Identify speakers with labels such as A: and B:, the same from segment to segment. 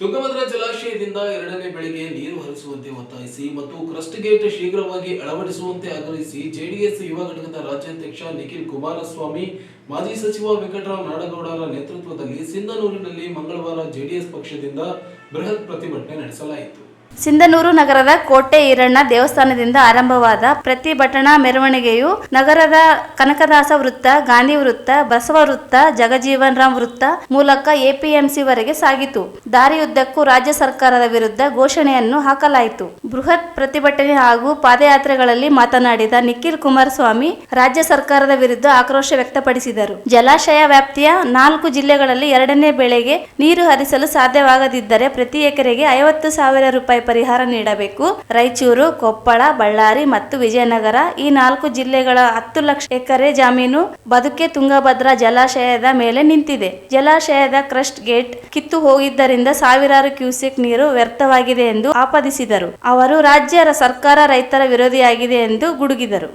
A: ತುಂಗಭದ್ರಾ ಜಲಾಶಯದಿಂದ ಎರಡನೇ ಬೆಳೆಗೆ ನೀರು ಹರಿಸುವಂತೆ ಒತ್ತಾಯಿಸಿ ಮತ್ತು ಕ್ರಸ್ಟ್ ಗೇಟ್ ಶೀಘ್ರವಾಗಿ ಅಳವಡಿಸುವಂತೆ ಆಗ್ರಹಿಸಿ ಜೆಡಿಎಸ್ ಯುವ ಘಟಕದ ರಾಜ್ಯಾಧ್ಯಕ್ಷ ನಿಖಿಲ್ ಕುಮಾರಸ್ವಾಮಿ, ಮಾಜಿ ಸಚಿವ ವೆಂಕಟರಾವ್ ನಾಡಗೌಡರ ನೇತೃತ್ವದಲ್ಲಿ ಸಿಂಧನೂರಿನಲ್ಲಿ ಮಂಗಳವಾರ ಜೆಡಿಎಸ್ ಪಕ್ಷದಿಂದ ಬೃಹತ್ ಪ್ರತಿಭಟನೆ ನಡೆಸಲಾಯಿತು.
B: ಸಿಂಧನೂರು ನಗರದ ಕೋಟೆ ಈರಣ್ಣ ದೇವಸ್ಥಾನದಿಂದ ಆರಂಭವಾದ ಪ್ರತಿಭಟನಾ ಮೆರವಣಿಗೆಯು ನಗರದ ಕನಕದಾಸ ವೃತ್ತ, ಗಾಂಧಿ ವೃತ್ತ, ಬಸವ ವೃತ್ತ, ಜಗಜೀವನ್ ರಾಮ್ ವೃತ್ತ ಮೂಲಕ ಎಪಿಎಂಸಿ ವರೆಗೆ ಸಾಗಿತು. ದಾರಿಯುದ್ದಕ್ಕೂ ರಾಜ್ಯ ಸರ್ಕಾರದ ವಿರುದ್ಧ ಘೋಷಣೆಯನ್ನು ಹಾಕಲಾಯಿತು. ಬೃಹತ್ ಪ್ರತಿಭಟನೆ ಹಾಗೂ ಪಾದಯಾತ್ರೆಗಳಲ್ಲಿ ಮಾತನಾಡಿದ ನಿಖಿಲ್ ಕುಮಾರಸ್ವಾಮಿ ರಾಜ್ಯ ಸರ್ಕಾರದ ವಿರುದ್ಧ ಆಕ್ರೋಶ ವ್ಯಕ್ತಪಡಿಸಿದರು. ಜಲಾಶಯ ವ್ಯಾಪ್ತಿಯ ನಾಲ್ಕು ಜಿಲ್ಲೆಗಳಲ್ಲಿ ಎರಡನೇ ಬೆಳೆಗೆ ನೀರು ಹರಿಸಲು ಸಾಧ್ಯವಾಗದಿದ್ದರೆ ಪ್ರತಿ ಎಕರೆಗೆ ಐವತ್ತು ಸಾವಿರ ರೂಪಾಯಿ ಪರಿಹಾರ ನೀಡಬೇಕು. ರಾಯಚೂರು, ಕೊಪ್ಪಳ, ಬಳ್ಳಾರಿ ಮತ್ತು ವಿಜಯನಗರ ಈ ನಾಲ್ಕು ಜಿಲ್ಲೆಗಳ ಹತ್ತು ಲಕ್ಷ ಎಕರೆ ಜಮೀನು ಬದುಕೆ ತುಂಗಭದ್ರಾ ಜಲಾಶಯದ ಮೇಲೆ ನಿಂತಿದೆ. ಜಲಾಶಯದ ಕ್ರಸ್ಟ್ ಗೇಟ್ ಕಿತ್ತು ಹೋಗಿದ್ದರಿಂದ ಸಾವಿರಾರು ಕ್ಯೂಸೆಕ್ ನೀರು ವ್ಯರ್ಥವಾಗಿದೆ ಎಂದು ಆಪಾದಿಸಿದರು. ಅವರು ರಾಜ್ಯ ಸರ್ಕಾರ ರೈತರ ವಿರೋಧಿಯಾಗಿದೆ ಎಂದು ಗುಡುಗಿದರು.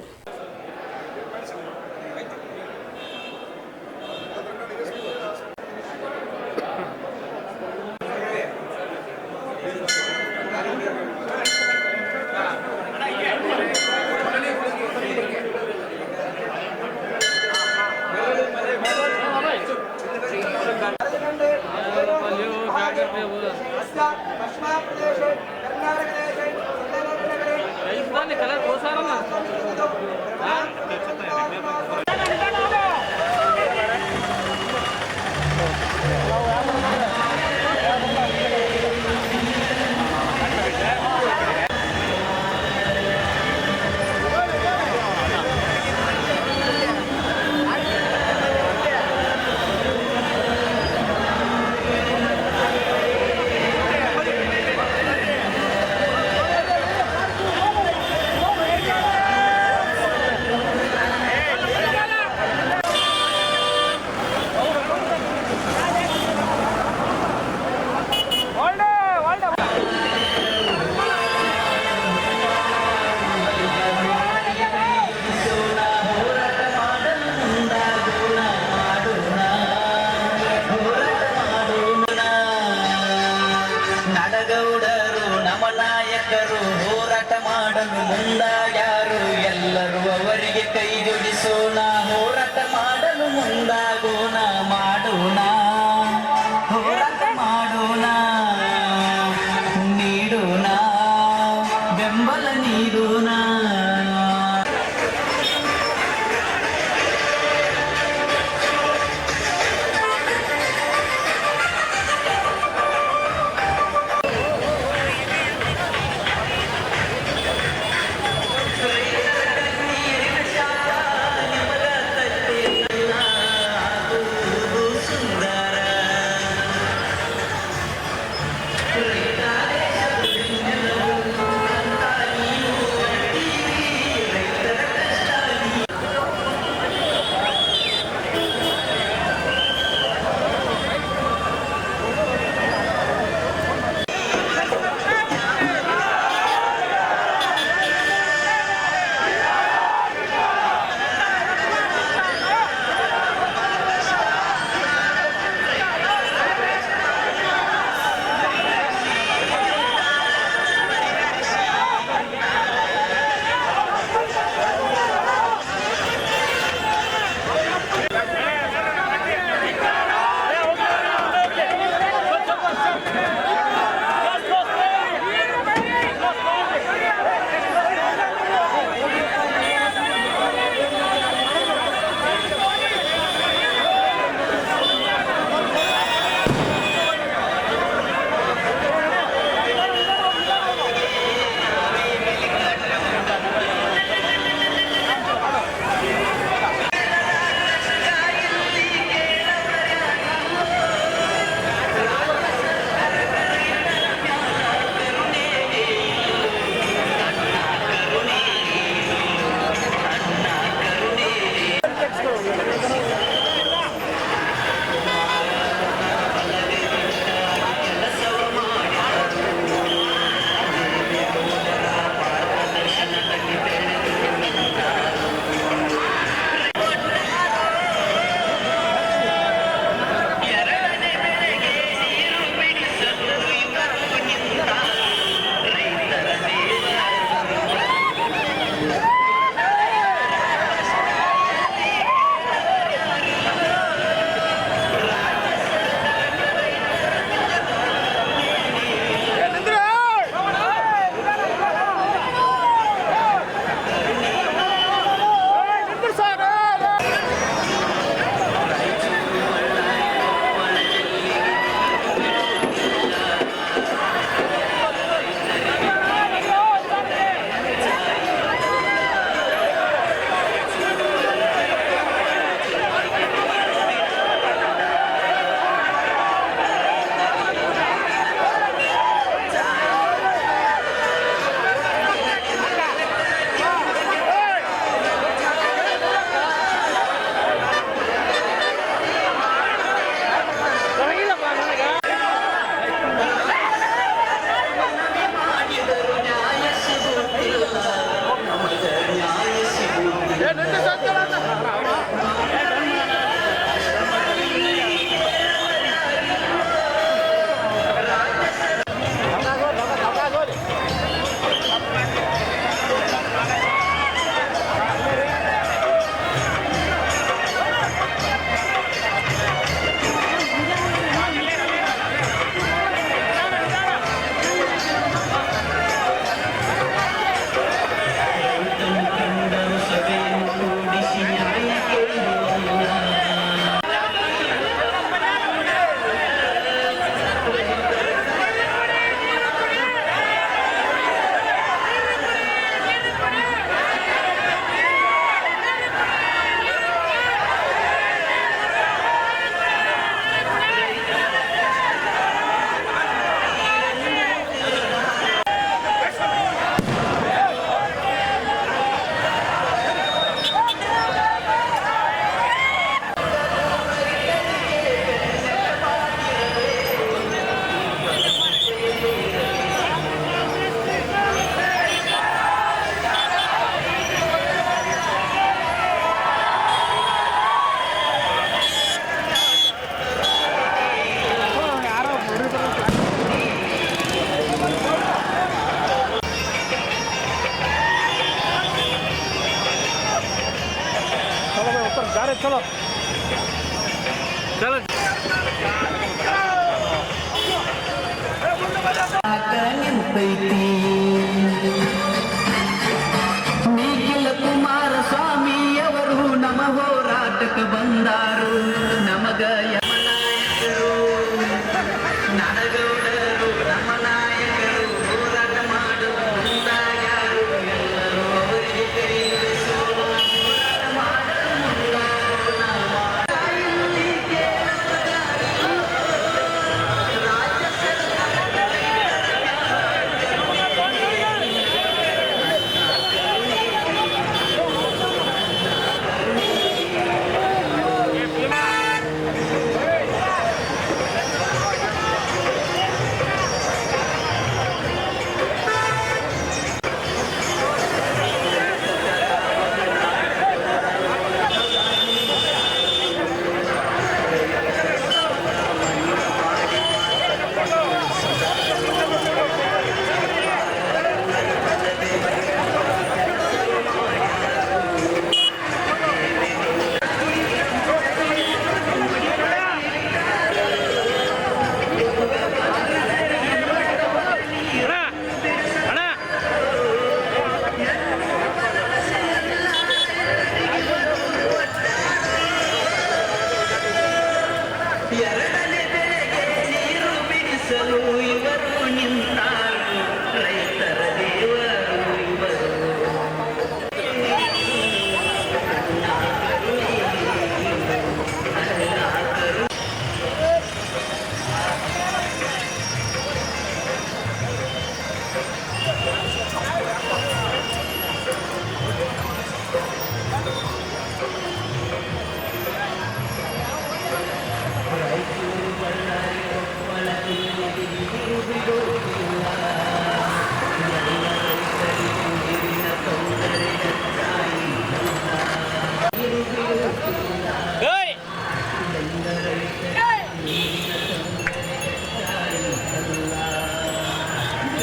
C: ரெண்டு சார்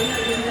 C: Thank you.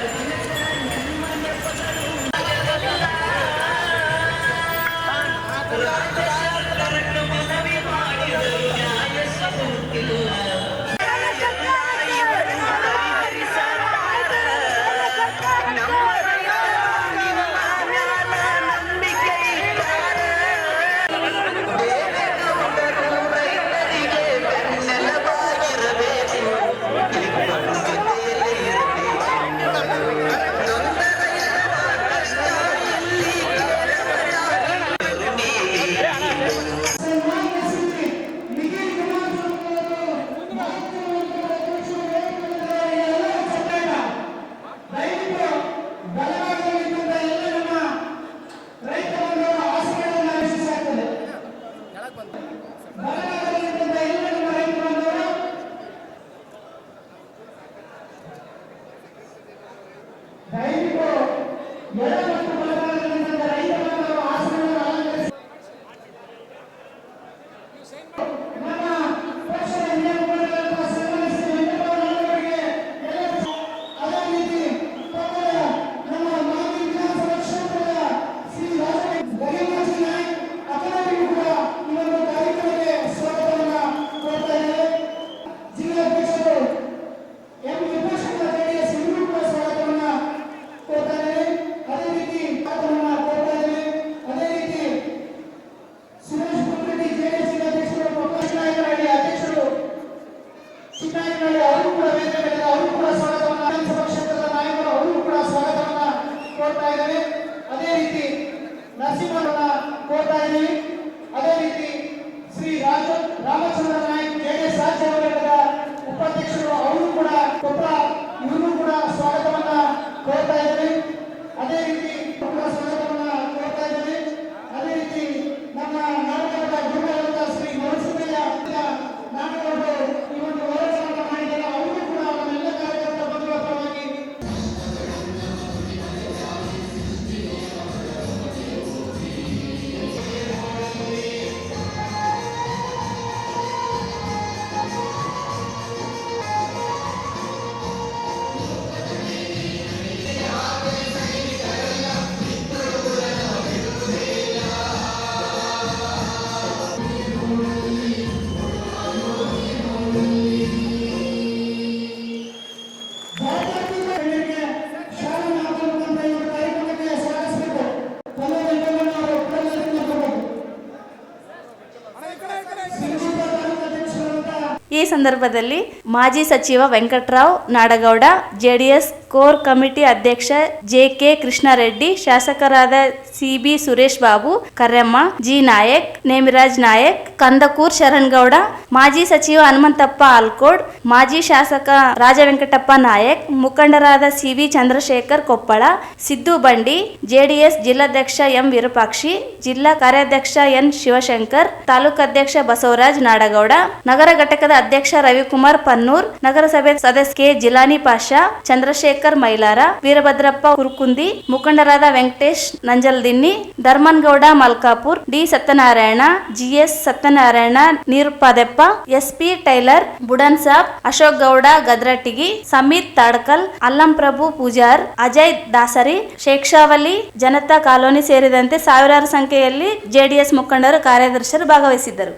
B: ಸಂದರ್ಭದಲ್ಲಿ ಮಾಜಿ ಸಚಿವ Venkatrao Nadagouda JDS core committee ಅಧ್ಯಕ್ಷ ಜೆಕೆ ಕೃಷ್ಣಾರೆಡ್ಡಿ, ಶಾಸಕರಾದ C B Suresh Babu Karyamma G. Nayak, Nemiraj Nayak, Kandakur Sharangouda, ಮಾಜಿ ಸಚಿವ ಹನುಮಂತಪ್ಪ ಆಲ್ಕೋಡ್, ಮಾಜಿ ಶಾಸಕ ರಾಜ ವೆಂಕಟಪ್ಪ ನಾಯಕ್, ಮುಖಂಡರಾದ C V Chandrashekar Koppal, Siddu Bandi, JDS ಜಿಲ್ಲಾಧ್ಯಕ್ಷ ಎಂ. ವಿರೂಪಾಕ್ಷಿ, ಜಿಲ್ಲಾ ಕಾರ್ಯಾಧ್ಯಕ್ಷ ಎನ್. ಶಿವಶಂಕರ್, ತಾಲೂಕು ಅಧ್ಯಕ್ಷ ಬಸವರಾಜ್ ನಾಡಗೌಡ, ನಗರ ಘಟಕದ ಅಧ್ಯಕ್ಷ ರವಿಕುಮಾರ್ ಪನ್ನೂರ್, ನಗರಸಭೆ ಸದಸ್ಯ ಕೆ. ಜಿಲಾನಿ ಪಾಷಾ, ಚಂದ್ರಶೇಖರ್ ಮೈಲಾರ, ವೀರಭದ್ರಪ್ಪ ಕುರ್ಕುಂದಿ, ಮುಖಂಡರಾದ Venkatesh Nanjaldinni, Dharmangouda Malkapur, D Satyanarayana, GS Satyanarayana Nirupadeppa SP tailor, Budan Sab, Ashok Gouda, Gadrattigi, Sameet Tadkal, Allam Prabhu Pujar, Ajay Dasari, Shekshavali, Janata colony ಸೇರಿದಂತೆ ಸಾವಿರಾರು ಸಂಖ್ಯೆಯಲ್ಲಿ ಜೆಡಿಎಸ್ ಮುಖಂಡರು ಕಾರ್ಯದರ್ಶಿಯರು ಭಾಗವಹಿಸಿದ್ದರು.